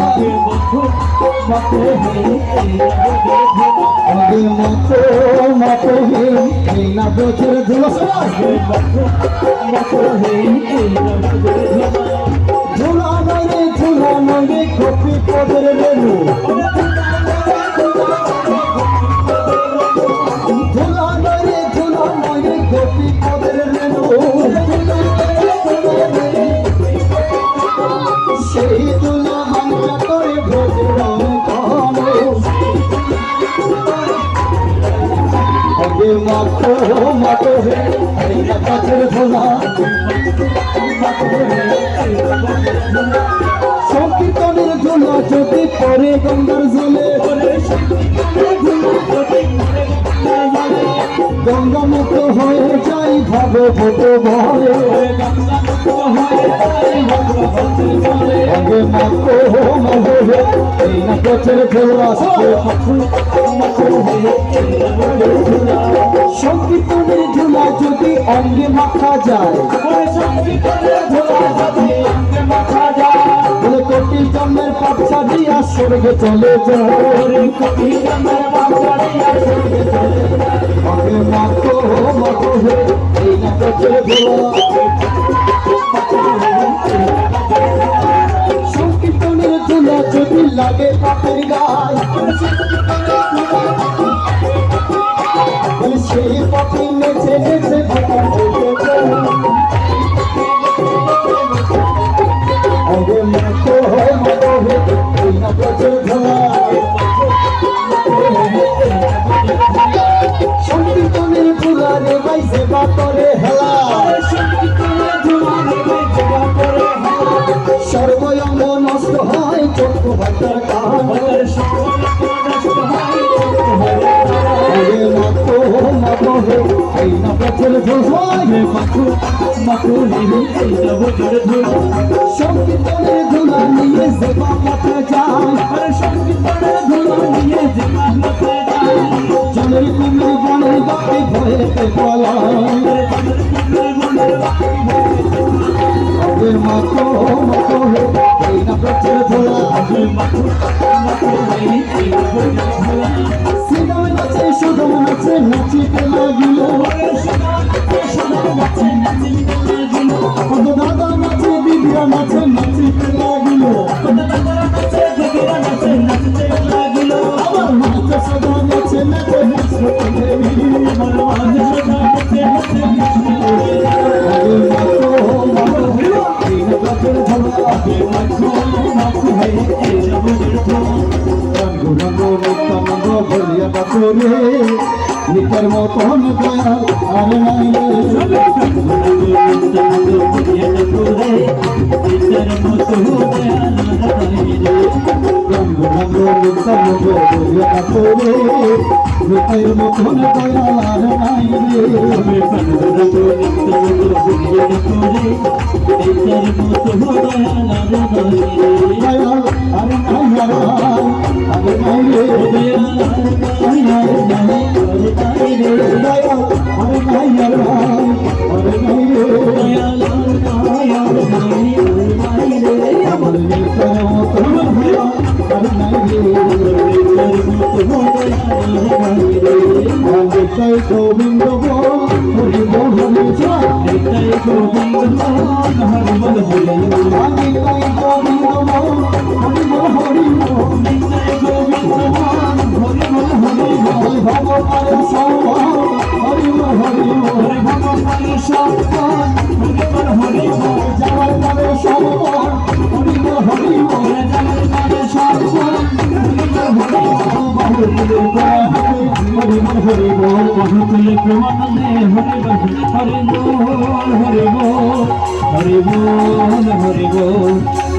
আগে মতো মতো এই না বছর ধুলো ধুলা নয় ধুলা নয় কপি পদের রেণু মাতো মাতো হে গাছের ধুলা সংকীর্তনের ধুলা যদি পরে গঙ্গার জলে গঙ্গা মুক্ত হয়ে যাই ভাগবত বলে আগে মাতো মাতো হে অঙ্গে মাখা যায়। বলে কোটি জন্মের পাচ্ছা দিয়া স্বর্গে চলে যায়। হে এই না সংকীর্তনের ধুলা যদি লাগে পাপের গায়। সেই পাপি নেচে নেচে ভগবান আগে মাতো গাছের ধুলা। সংকীর্তনের ধুলা নিয়ে সেবা মাথা যায় জলের কুমির বনের বাপে ভয়েতে পলায় মাতো মাতো হে, এই না গাছের ধুলা। সিনেমা নাচে সুদম নাচে নাচিতে লাগিল দাদা নাচে দিদিরা নাচে নাচিতে লাগিল আবার নাচে সদা নাচে নাচে নাচতে দেবী আগে মাতো মাতো হে এই না গাছের ধুলা রঙ্গ নিত্যানন্দ বলিয়া ডাকরে নিতার মতন দয়াল আর নাই রে রঙ্গ রঙ্গ নিত্যানন্দ বলিয়া ডাকরে নিতার মতন দয়াল আর নাই দয়াল আর নাই আর নিতাই গোবিন্দ বল হরি বল হরি জয় নিতাই গোবিন্দ বল হরি বল হরি বল ভগবানের সম্মান হরি বল হরি বল যাওয়ার পরে সম্মান হরি বল হরি বল হরি বল হরে বল মধুতুলে প্রেমানন্দে হরে বল হরে বল হরে বল হরে বল হরে বল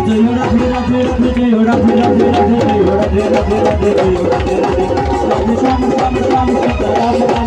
জয় রাধে রাধে রাধে জয় রাধে রাধে রাধে জয় রাধে রাধে রাধে জয় রাধে রাধে রাধে রাধে শ্যাম শ্যাম শ্যাম সীতারাম